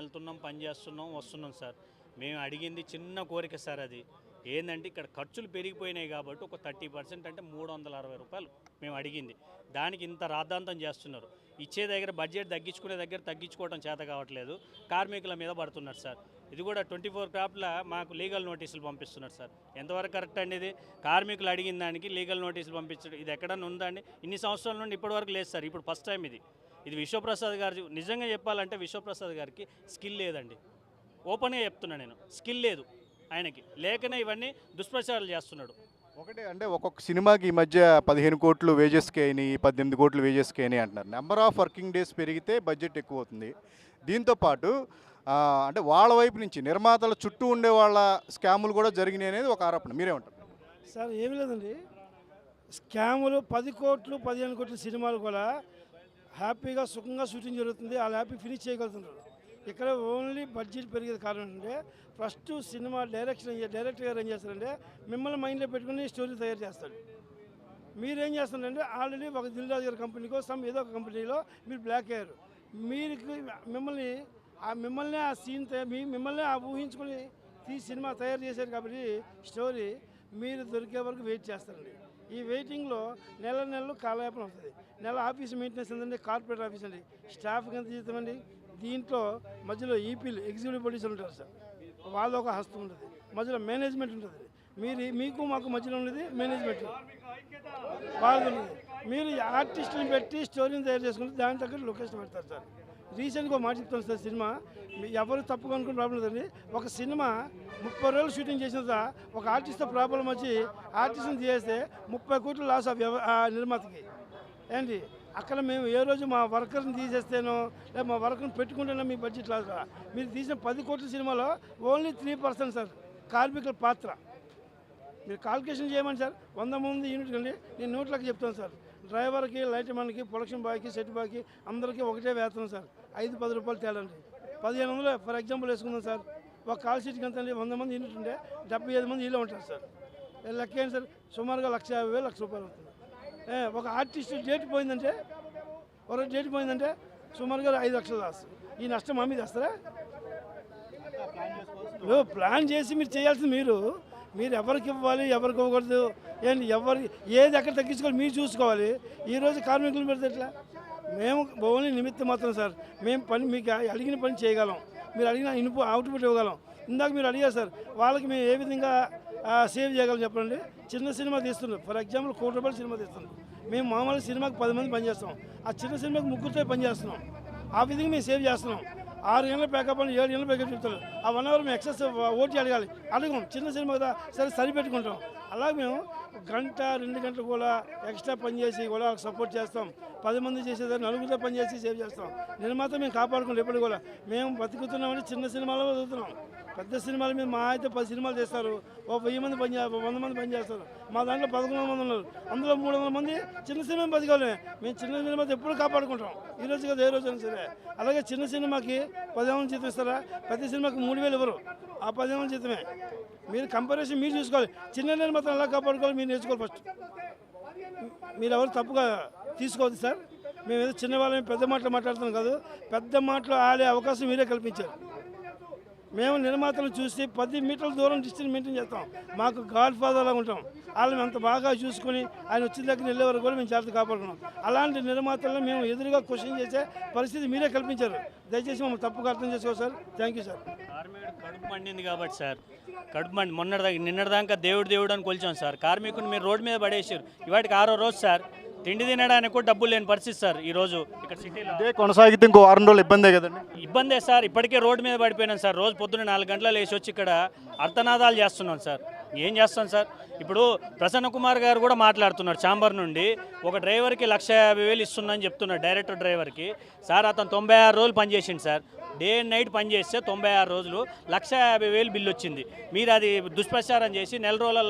వెళ్తున్నాం పని చేస్తున్నాం వస్తున్నాం సార్. మేము అడిగింది చిన్న కోరిక సార్ అది. ఏంటంటే ఇక్కడ ఖర్చులు పెరిగిపోయినాయి కాబట్టి ఒక థర్టీ పర్సెంట్ అంటే మూడు వందల అరవై రూపాయలు మేము అడిగింది. దానికి ఇంత రాద్ధాంతం చేస్తున్నారు. ఇచ్చే దగ్గర బడ్జెట్ తగ్గించుకునే దగ్గర తగ్గించుకోవడం చేత కావట్లేదు. కార్మికుల మీద పడుతున్నారు సార్. ఇది కూడా ట్వంటీ ఫోర్ క్రాప్ల మాకు లీగల్ నోటీసులు పంపిస్తున్నారు సార్. ఎంతవరకు కరెక్ట్ అండి ఇది? కార్మికులు అడిగిన దానికి లీగల్ నోటీసులు పంపించడం ఇది ఎక్కడన్నా ఉందా అండి? ఇన్ని సంవత్సరాల నుండి ఇప్పటివరకు లేదు సార్. ఇప్పుడు ఫస్ట్ టైం ఇది. ఇది విశ్వప్రసాద్ గారి నిజంగా చెప్పాలంటే విశ్వప్రసాద్ గారికి స్కిల్ లేదండి. ఓపెన్గా చెప్తున్నా నేను స్కిల్ లేదు ఆయనకి. లేకనే ఇవన్నీ దుష్ప్రచారాలు చేస్తున్నాడు. ఒకటే అంటే ఒక్కొక్క సినిమాకి ఈ మధ్య పదిహేను కోట్లు వేజెస్కి అయినాయి పద్దెనిమిది కోట్లు వేజెస్కి అయినాయి అంటున్నారు. నెంబర్ ఆఫ్ వర్కింగ్ డేస్ పెరిగితే బడ్జెట్ ఎక్కువ అవుతుంది దీంతో పాటు అంటే వాళ్ళ వైపు నుంచి నిర్మాతల చుట్టూ ఉండే వాళ్ళ స్కాములు కూడా జరిగినాయి అనేది ఒక ఆరోపణ. మీరేమంటారు? సార్ ఏమీ లేదండి. స్కాములు పది కోట్లు పదిహేను కోట్ల సినిమాలు కూడా హ్యాపీగా సుఖంగా షూటింగ్ జరుగుతుంది. వాళ్ళు హ్యాపీ ఫినిష్ చేయగలుగుతున్నారు. ఇక్కడ ఓన్లీ బడ్జెట్ పెరిగేది కారణం ఏంటంటే ఫస్ట్ సినిమా డైరెక్షన్ డైరెక్టర్ గారు ఏం చేస్తారంటే మిమ్మల్ని మైండ్లో పెట్టుకుని స్టోరీ తయారు చేస్తాడు మీరేం చేస్తారంటే ఆల్రెడీ ఒక దిల్రాజు గారి కంపెనీకో సమ్ ఏదో ఒక కంపెనీలో మీరు బ్లాక్ అయ్యారు. మీరు మిమ్మల్ని ఆ మిమ్మల్ని ఆ సీన్ మీ మిమ్మల్ని ఆ ఊహించుకొని ఈ సినిమా తయారు చేశారు కాబట్టి స్టోరీ మీరు దొరికే వరకు వెయిట్ చేస్తారండి. ఈ వెయిటింగ్లో నెల నెలలు కాలయాపన అవుతుంది నెల ఆఫీస్ మెయింటెనెన్స్ ఏంటంటే కార్పొరేట్ ఆఫీస్ అండి. స్టాఫ్కి ఎంత జీతం అండి? దీంట్లో మధ్యలో ఈపీలు ఎగ్జిక్యూటివ్ ప్రొడ్యూసర్ ఉంటారు సార్. వాళ్ళ ఒక హస్తం ఉంటుంది. మధ్యలో మేనేజ్మెంట్ ఉంటుంది. మీరు మీకు మాకు మధ్యలో ఉండేది మేనేజ్మెంట్. వాళ్ళది మీరు ఈ ఆర్టిస్టుని పెట్టి స్టోరీని తయారు చేసుకుంటే దాని తగ్గట్టు లొకేషన్ పెడతారు సార్. రీసెంట్గా మాట చెప్తాను సార్ సినిమా. ఎవరు తప్పుగా అనుకుని ప్రాబ్లం లేదండి. ఒక సినిమా ముప్పై రోజులు షూటింగ్ చేసిన తర్వాత ఒక ఆర్టిస్ట్తో ప్రాబ్లం వచ్చి ఆర్టిస్ట్ని తీసేస్తే ముప్పై కోట్లు లాస్ ఆ వ్యవ నిర్మాతకి. ఏంటి? అక్కడ మేము ఏ రోజు మా వర్కర్ని తీసేస్తేనో లేదా మా వర్కర్ని పెట్టుకుంటేనో మీ బడ్జెట్ లాస్ మీరు తీసిన పది కోట్ల సినిమాలో ఓన్లీ త్రీ పర్సెంట్ సార్ కార్మికుల పాత్ర. మీరు కాల్కులేషన్ చేయమని సార్ వంద మంది యూనిట్ కండి నేను నోట్లకి చెప్తాను సార్. డ్రైవర్కి లైట్ మ్యాన్కి ప్రొడక్షన్ బాయ్కి సెట్ బాయ్కి అందరికీ ఒకటే వేతనం సార్. ఐదు పది రూపాయలు తేడా అండి. పదిహేను వందలు ఫర్ ఎగ్జాంపుల్ వేసుకుందాం సార్. ఒక కాల్ షీట్కి ఎంత అండి? వంద మంది యూనిట్ ఉంటే డెబ్బై ఐదు మంది ఇలా ఉంటారు సార్. లెక్క ఏంటి సార్? సుమారుగా లక్ష యాభై వేలు లక్ష రూపాయలు అవుతుంది. ఒక ఆర్టిస్ట్ డేట్ పోయిందంటే ఒక డేట్ పోయిందంటే సుమారుగా ఐదు లక్షలు రాస్తారు ఈ నష్టం మా మీద వస్తారా? ప్లాన్ చేసి మీరు చేయాల్సింది మీరు. మీరు ఎవరికి ఇవ్వాలి ఎవరికి ఇవ్వకూడదు ఏంటి ఎవరి ఏది ఎక్కడ తగ్గించుకోవాలి మీరు చూసుకోవాలి. ఈరోజు కార్మికులు పెడితే ఎట్లా? మేము ఓన్లీ నిమిత్తం మాత్రం సార్. మేము పని మీకు అడిగిన పని చేయగలం. మీరు అడిగిన ఇనుపు అవుట్పుట్ ఇవ్వగలం. ఇందాక మీరు అడిగారు సార్ వాళ్ళకి మేము ఏ విధంగా సేవ్ చేయగలం చెప్పండి? చిన్న సినిమా తీస్తున్నారు. ఫర్ ఎగ్జాంపుల్ కోటి రూపాయల సినిమా తీస్తున్నారు. మేము మామూలు సినిమాకి పది మంది పనిచేస్తాం. ఆ చిన్న సినిమాకి ముగ్గురితో పనిచేస్తున్నాం. ఆ విధంగా మేము సేవ్ చేస్తున్నాం. ఆరు గంటల ప్యాకప్ అని ఏడు గంటల ప్యాకప్ చెప్తారు ఆ వన్ అవర్ మేము ఎక్సెస్ ఓటీ అడగాలి అడగం చిన్న సినిమా కదా సరే సరిపెట్టుకుంటాం అలా మేము గంట రెండు గంటలు కూడా ఎక్స్ట్రా పనిచేసి కూడా సపోర్ట్ చేస్తాం. పది మంది చేసేదాన్ని నలుగురితో పనిచేసి సేవ్ చేస్తాం. నిర్మాత మేము కాపాడుకుంటాం ఎప్పుడు కూడా. మేము బతుకుతున్నామని చిన్న సినిమాలో బతుకుతున్నాం పెద్ద సినిమాలు మీద మా అయితే పది సినిమాలు చేస్తారు. ఓ వెయ్యి మంది పని వంద మంది పని చేస్తారు. మా దాంట్లో పదకొండు మంది ఉన్నారు. అందులో మూడు వందల మంది చిన్న సినిమా బతకాలి. మేము చిన్న సినిమా ఎప్పుడు కాపాడుకుంటాం. ఈ రోజు కదా ఏ రోజు అయినా సరే. అలాగే చిన్న సినిమాకి పదిహేను జీతం ఇస్తారా? పెద్ద సినిమాకి మూడు వేలు ఇవ్వరు. ఆ పదిహేను జీతమే. మీరు కంపారిజన్ మీరు చూసుకోవాలి. చిన్న నిర్మాతను ఎలా కాపాడుకోవాలి? మీరు నేర్చుకోవాలి ఫస్ట్ మీరు ఎవరు తప్పుగా తీసుకోవద్దు సార్. మేము చిన్నవాళ్ళని పెద్ద మాటలు మాట్లాడుతున్నాం కాదు. పెద్ద మాటలు ఆడే అవకాశం మీరే కల్పించారు. మేము నిర్మాతలు చూసి పది మీటర్ల దూరం డిస్టెన్స్ మెయింటైన్ చేస్తాం. మాకు గాడ్ ఫాదర్లా ఉంటాం. వాళ్ళని అంత బాగా చూసుకొని ఆయన వచ్చిన దగ్గర వెళ్ళే వరకు కూడా మేము జాగ్రత్త కాపాడుకున్నాం. అలాంటి నిర్మాతలను మేము ఎదురుగా క్వశ్చన్ చేసే పరిస్థితి మీరే కల్పించారు. దయచేసి మమ్మల్ని తప్పుగా అర్థం చేసుకోవాలి సార్. థ్యాంక్ యూ సార్ కార్మికుడు కడుపు మండింది కాబట్టి సార్. కడుపు మండి మొన్నటిదాకా నిన్నటిదాకా దేవుడు దేవుడు అని కొలిచాం సార్. కార్మికుని మీరు రోడ్డు మీద పడేసారు. ఇవాటికి ఆరో రోజు సార్. తిండి తినడానికి కూడా డబ్బులు లేని పరిస్థితి సార్ ఈరోజు ఇక్కడ సిటీలో. ఇదే కొనసాగితే ఇంకో వారం రోజులు ఇబ్బందే కదండి? ఇబ్బందే సార్ ఇప్పటికే రోడ్డు మీద పడిపోయినాం సార్. రోజు పొద్దున్న నాలుగు గంటల లేచి వచ్చి ఇక్కడ అర్థనాదాలు చేస్తున్నాం సార్. ఏం చేస్తాం సార్? ఇప్పుడు ప్రసన్న కుమార్ గారు కూడా మాట్లాడుతున్నారు చాంబర్ నుండి. ఒక డ్రైవర్కి లక్ష యాభై వేలు ఇస్తున్నాను చెప్తున్నాడు డైరెక్టర్ డ్రైవర్కి. సార్ అతను తొంభై ఆరు రోజులు పనిచేసిండు సార్. డే అండ్ నైట్ పనిచేస్తే తొంభై ఆరు రోజులు లక్ష యాభై వేలు బిల్లు వచ్చింది. మీరు అది దుష్ప్రచారం చేసి నెల రోజుల